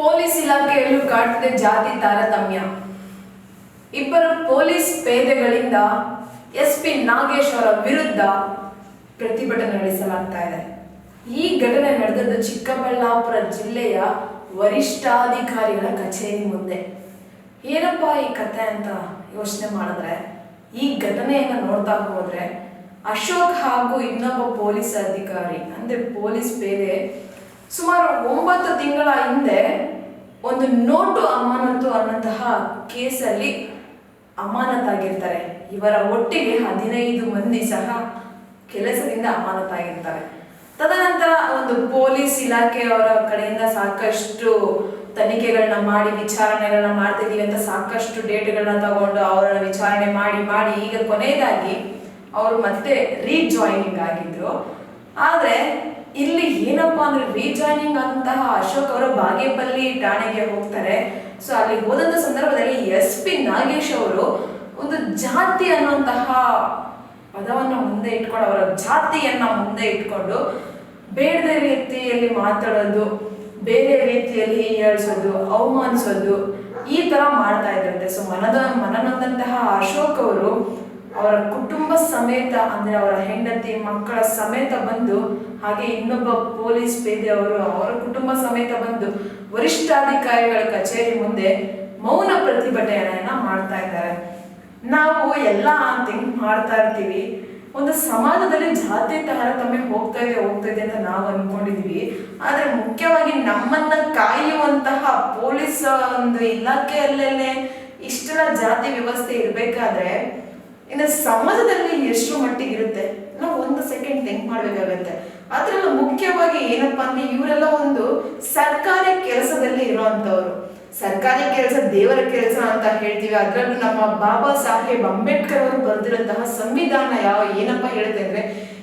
Police ಇಲಾಖೆಯಲ್ಲೂ ಕಾಡ್ತಿದೆ ಜಾತಿ ತಾರತಮ್ಯ. ಇಬ್ಬರು ಪೊಲೀಸ್ ಪೇದೆಗಳಿಂದ ಎಸ್ ಪಿ ನಾಗೇಶ್ ಅವರ ವಿರುದ್ಧ ಪ್ರತಿಭಟನೆ ನಡೆಸಲಾಗ್ತಾ ಇದೆ. ಈ ಘಟನೆ ನಡೆದದ್ದು ಚಿಕ್ಕಬಳ್ಳಾಪುರ ಜಿಲ್ಲೆಯ ವರಿಷ್ಠಾಧಿಕಾರಿಗಳ ಕಚೇರಿ ಮುಂದೆ. ಏನಪ್ಪ ಈ ಕತೆ ಅಂತ ಯೋಚನೆ ಮಾಡಿದ್ರೆ? ಈ ಘಟನೆಯನ್ನು ನೋಡ್ತಾ ಹೋದ್ರೆ ಅಶೋಕ್ ಹಾಗೂ ಇನ್ನೊಬ್ಬ ಪೊಲೀಸ್ ಅಧಿಕಾರಿ, ಅಂದ್ರೆ ಪೊಲೀಸ್ ಪೇದೆ ಸುಮಾರು ಒಂಬತ್ತು ತಿಂಗಳ ಹಿಂದೆ ಒಂದು ನೋಟು ಅಮಾನತು ಅನ್ನಂತಹ ಕೇಸಲ್ಲಿ ಅಮಾನತಾಗಿರ್ತಾರೆ. ಇವರ ಒಟ್ಟಿಗೆ ಹದಿನೈದು ಮಂದಿ ಸಹ ಕೆಲಸದಿಂದ ಅಮಾನತಾಗಿರ್ತಾರೆ. ತದನಂತರ ಒಂದು ಪೊಲೀಸ್ ಇಲಾಖೆಯವರ ಕಡೆಯಿಂದ ಸಾಕಷ್ಟು ತನಿಖೆಗಳನ್ನ ಮಾಡಿ, ವಿಚಾರಣೆಗಳನ್ನ ಮಾಡ್ತಿದ್ದೀವಿ ಅಂತ ಸಾಕಷ್ಟು ಡೇಟ್ಗಳನ್ನ ತಗೊಂಡು ಅವರನ್ನ ವಿಚಾರಣೆ ಮಾಡಿ ಮಾಡಿ, ಈಗ ಕೊನೆಯದಾಗಿ ಅವರು ಮತ್ತೆ ರೀಜಾಯಿನಿಂಗ್ ಆಗಿದ್ರು. ಆದ್ರೆ ಇಲ್ಲಿ ಏನಪ್ಪ ಅಂದ್ರೆ ರೀಜಾಯ್ನಿಂಗ್ ಅಂತಹ ಅಶೋಕ್ ಅವರು ಬಾಗೇಪಲ್ಲಿ ಠಾಣೆಗೆ ಹೋಗ್ತಾರೆ. ಸೊ ಅಲ್ಲಿ ಹೋದಂತ ಸಂದರ್ಭದಲ್ಲಿ ಎಸ್ ಪಿ ನಾಗೇಶ್ ಅವರು ಒಂದು ಜಾತಿ ಅನ್ನುವಂತಹ ಪದವನ್ನು ಮುಂದೆ ಇಟ್ಕೊಂಡು, ಅವರ ಜಾತಿಯನ್ನ ಮುಂದೆ ಇಟ್ಕೊಂಡು ಬೇಡದ ರೀತಿಯಲ್ಲಿ ಮಾತಾಡೋದು, ಬೇರೆ ರೀತಿಯಲ್ಲಿ ಹೇಳಿಸೋದು, ಅವಮಾನಿಸೋದು ಈ ತರ ಮಾಡ್ತಾ ಇದ್ರಂತೆ. ಸೊ ಮನದ ಮನನೊಂದಂತಹ ಅಶೋಕ್ ಅವರು ಅವರ ಕುಟುಂಬ ಸಮೇತ, ಅಂದ್ರೆ ಅವರ ಹೆಂಡತಿ, ಮಕ್ಕಳ ಸಮೇತ ಬಂದು, ಹಾಗೆ ಇನ್ನೊಬ್ಬ ಪೊಲೀಸ್ ಪೇದೆ ಅವರು ಕುಟುಂಬ ಸಮೇತ ಬಂದು ವರಿಷ್ಠಾಧಿಕಾರಿಗಳ ಕಚೇರಿ ಮುಂದೆ ಮೌನ ಪ್ರತಿಭಟನೆಯನ್ನ ಮಾಡ್ತಾ ಇದ್ದಾರೆ. ನಾವು ಎಲ್ಲ ಥಿಂಕ್ ಮಾಡ್ತಾ ಇರ್ತೀವಿ. ಒಂದು ಸಮಾಜದಲ್ಲಿ ಜಾತಿ ತಾರತಮ್ಯ ಹೋಗ್ತಾ ಇದೆ ಹೋಗ್ತಾ ಇದೆ ಅಂತ ನಾವು ಅನ್ಕೊಂಡಿದೀವಿ. ಆದ್ರೆ ಮುಖ್ಯವಾಗಿ ನಮ್ಮನ್ನ ಕಾಯುವಂತಹ ಪೊಲೀಸ್ ಒಂದು ಇಲಾಖೆಯಲ್ಲೇನೆ ಇಷ್ಟೆಲ್ಲ ಜಾತಿ ವ್ಯವಸ್ಥೆ ಇರ್ಬೇಕಾದ್ರೆ ಇನ್ನು ಸಮಾಜದಲ್ಲಿ ಎಷ್ಟು ಮಟ್ಟಿಗೆ ಇರುತ್ತೆ ನಾವು ಒಂದು ಸೆಕೆಂಡ್ ಥಿಂಕ್ ಮಾಡ್ಬೇಕಾಗತ್ತೆ. ಅದ್ರಲ್ಲ ಮುಖ್ಯವಾಗಿ ಏನಪ್ಪಾ ಅಂದ್ರೆ ಇವರೆಲ್ಲ ಒಂದು ಸರ್ಕಾರಿ ಕೆಲಸದಲ್ಲಿ ಇರುವಂತವ್ರು ಸರ್ಕಾರಿ ಕೆಲಸ, ದೇವರ ಕೆಲಸ ಅಂತ ಹೇಳ್ತೀವಿ. ಅದರಲ್ಲೂ ನಮ್ಮ ಬಾಬಾ ಸಾಹೇಬ್ ಅಂಬೇಡ್ಕರ್ ಅವರು ಬರೆದಿರುವಂತಹ ಸಂವಿಧಾನ ಯಾವ ಏನಪ್ಪ ಹೇಳುತ್ತೆ ಅಂದ್ರೆ,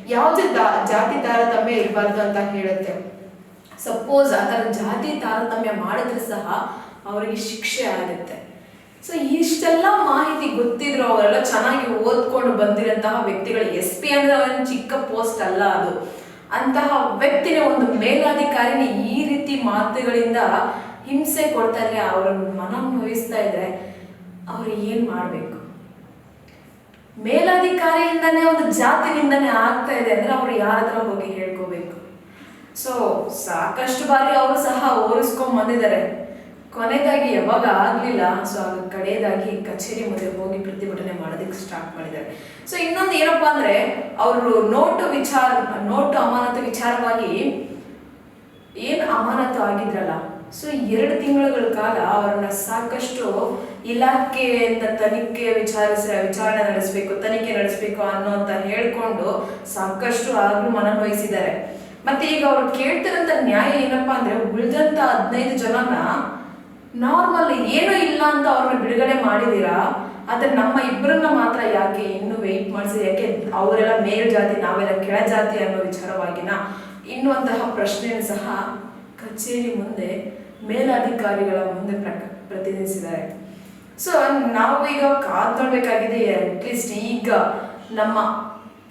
ಯಾವುದೇ ಜಾತಿ ತಾರತಮ್ಯ ಇರಬಾರ್ದು ಅಂತ ಹೇಳುತ್ತೆ. ಸಪೋಸ್ ಆ ಥರ ಜಾತಿ ತಾರತಮ್ಯ ಮಾಡಿದ್ರೆ ಸಹ ಅವರಿಗೆ ಶಿಕ್ಷೆ ಆಗುತ್ತೆ. ಸೊ ಇಷ್ಟೆಲ್ಲ ಮಾಹಿತಿ ಚೆನ್ನಾಗಿ ಓದ್ಕೊಂಡು ಬಂದಿರಂತಹ ವ್ಯಕ್ತಿಗಳು ಎಸ್ ಪಿ ಅಂದ್ರೆ ಒಂದು ಚಿಕ್ಕ ಪೋಸ್ಟ್ ಅಲ್ಲ ಅದು. ಅಂತಹ ವ್ಯಕ್ತಿನ ಒಂದು ಮೇಲಾಧಿಕಾರಿನ ಈ ರೀತಿ ಮಾತುಗಳಿಂದ ಹಿಂಸೆ ಕೊಡ್ತಾ ಇದ್ರೆ ಅವರ ಮನ ಇದ್ರೆ ಅವ್ರು ಏನ್ ಮಾಡ್ಬೇಕು? ಮೇಲಾಧಿಕಾರಿಯಿಂದನೇ ಒಂದು ಜಾತಿನಿಂದನೇ ಆಗ್ತಾ ಇದೆ ಅಂದ್ರೆ ಅವ್ರು ಯಾರತ್ರ ಹೋಗಿ ಹೇಳ್ಕೋಬೇಕು? ಸೊ ಸಾಕಷ್ಟು ಬಾರಿ ಅವರು ಸಹ ಓರಿಸ್ಕೊಂಡ್ ಬಂದಿದ್ದಾರೆ. ಕೊನೆಯದಾಗಿ ಯಾವಾಗ ಆಗಲಿಲ್ಲ ಸೊ ಕಡೆಯದಾಗಿ ಕಚೇರಿ ಮುಂದೆ ಹೋಗಿ ಪ್ರತಿಭಟನೆ ಮಾಡೋದಕ್ಕೆ ಸ್ಟಾರ್ಟ್ ಮಾಡಿದ್ದಾರೆ. ಸೊ ಇನ್ನೊಂದು ಏನಪ್ಪಾ ಅಂದ್ರೆ, ಅವರು ನೋಟು ವಿಚಾರ, ನೋಟು ಅಮಾನತು ವಿಚಾರವಾಗಿ ಏನ್ ಅಮಾನತು ಆಗಿದ್ರಲ್ಲ ಸೊ ಎರಡು ತಿಂಗಳುಗಳ ಕಾಲ ಅವ್ರನ್ನ ಸಾಕಷ್ಟು ಇಲಾಖೆಯಿಂದ ತನಿಖೆ ವಿಚಾರಿಸ, ವಿಚಾರಣೆ ನಡೆಸಬೇಕು, ತನಿಖೆ ನಡೆಸಬೇಕು ಅನ್ನೋಂತ ಹೇಳ್ಕೊಂಡು ಸಾಕಷ್ಟು ಆಗ್ಲೂ ಮನವಹಿಸಿದ್ದಾರೆ. ಮತ್ತೆ ಈಗ ಅವ್ರು ಕೇಳ್ತಿರೋಂಥ ನ್ಯಾಯ ಏನಪ್ಪಾ ಅಂದ್ರೆ ಉಳಿದಂತ ಹದಿನೈದು ಜನನ ನಾರ್ಮಲ್ ಏನೂ ಇಲ್ಲ ಅಂತ ಅವ್ರನ್ನ ಬಿಡುಗಡೆ ಮಾಡಿದೀರಾ? ಆದ್ರೆ ನಮ್ಮ ಇಬ್ಬರನ್ನ ಮಾತ್ರ ಯಾಕೆ ಇನ್ನು ವೆಯ್ಟ್ ಮಾಡಿಸಿ, ಯಾಕೆ ಅವರೆಲ್ಲ ಮೇಲ್ ಜಾತಿ, ನಾವೆಲ್ಲ ಕೆಳ ಜಾತಿ ಅನ್ನೋ ವಿಚಾರವಾಗಿನ ಇನ್ನುವಂತಹ ಪ್ರಶ್ನೆಯನ್ನು ಸಹ ಕಚೇರಿ ಮುಂದೆ ಮೇಲಾಧಿಕಾರಿಗಳ ಮುಂದೆ ಪ್ರಕ, ಪ್ರತಿನಿಧಿಸಿದ್ದಾರೆ. ಸೊ ನಾವು ಈಗ ಕಾದ್ಕೊಳ್ಬೇಕಾಗಿದೆ ಅಟ್ಲೀಸ್ಟ್ ಈಗ ನಮ್ಮ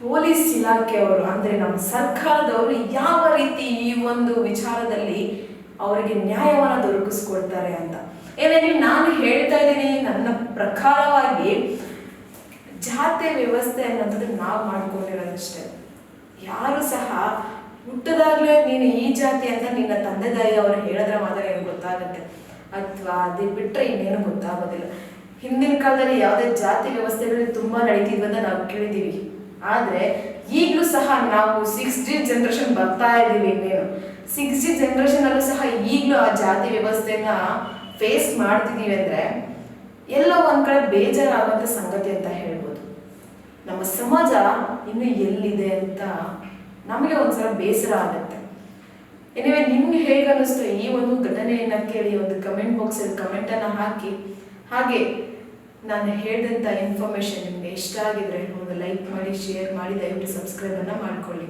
ಪೊಲೀಸ್ ಇಲಾಖೆಯವರು, ಅಂದ್ರೆ ನಮ್ಮ ಸರ್ಕಾರದವರು ಯಾವ ರೀತಿ ಈ ಒಂದು ವಿಚಾರದಲ್ಲಿ ಅವರಿಗೆ ನ್ಯಾಯವನ್ನು ದೊರಕಿಸ್ಕೊಡ್ತಾರೆ ಅಂತ. ಏನಾಗಿ ನಾನು ಹೇಳ್ತಾ ಇದ್ದೀನಿ, ನನ್ನ ಪ್ರಕಾರವಾಗಿ ಜಾತಿ ವ್ಯವಸ್ಥೆ ಅನ್ನೋದು ನಾವು ಮಾಡ್ಕೊಂಡಿರೋದಷ್ಟೇ. ಯಾರು ಸಹ ಹುಟ್ಟದಾಗ್ಲೇ ನೀನು ಈ ಜಾತಿ ಅಂತ ನಿನ್ನ ತಂದೆ ತಾಯಿ ಅವರು ಹೇಳಿದ್ರೆ ಮಾತ್ರ ಏನು ಗೊತ್ತಾಗುತ್ತೆ. ಅಥವಾ ಅದೇ ಬಿಟ್ಟರೆ ಇನ್ನೇನು ಗೊತ್ತಾಗೋದಿಲ್ಲ. ಹಿಂದಿನ ಕಾಲದಲ್ಲಿ ಯಾವುದೇ ಜಾತಿ ವ್ಯವಸ್ಥೆಗಳು ತುಂಬಾ ನಡೀತಿದ್ವು ಅಂತ ನಾವು ಕೇಳಿದ್ದೀವಿ. ಆದ್ರೆ ಈಗಲೂ ಸಹ ನಾವು ಸಿಕ್ಸ್ ಜನರೇಷನ್ ಬರ್ತಾ ಇದ್ದೀವಿ ಇನ್ನೇನು. ಸಿಕ್ಸ್ ಜಿ ಜನರೇಷನ್ ಅಲ್ಲೂ ಸಹ ಈಗಲೂ ಆ ಜಾತಿ ವ್ಯವಸ್ಥೆನ ಫೇಸ್ ಮಾಡ್ತಿದ್ದೀವಿ ಅಂದರೆ ಎಲ್ಲೋ ಒಂದು ಕಡೆ ಬೇಜಾರಾಗುವಂತ ಸಂಗತಿ ಅಂತ ಹೇಳ್ಬೋದು. ನಮ್ಮ ಸಮಾಜ ಇನ್ನು ಎಲ್ಲಿದೆ ಅಂತ ನಮಗೆ ಒಂದ್ಸಲ ಬೇಸರ ಆಗುತ್ತೆ. ಎನಿವೆ ನಿಮ್ಗೆ ಹೇಗೆ ಅನ್ನಿಸ್ತು ಈ ಒಂದು ಘಟನೆಯನ್ನ ಕೇಳಿ ಒಂದು ಕಮೆಂಟ್ ಬಾಕ್ಸಲ್ಲಿ ಕಮೆಂಟನ್ನು ಹಾಕಿ. ಹಾಗೆ ನಾನು ಹೇಳಿದಂಥ ಇನ್ಫಾರ್ಮೇಶನ್ ನಿಮಗೆ ಇಷ್ಟ ಆಗಿದ್ರೆ ಒಂದು ಲೈಕ್ ಮಾಡಿ ಶೇರ್ ಮಾಡಿ, ದಯವಿಟ್ಟು ಸಬ್ಸ್ಕ್ರೈಬನ್ನು ಮಾಡ್ಕೊಳ್ಳಿ.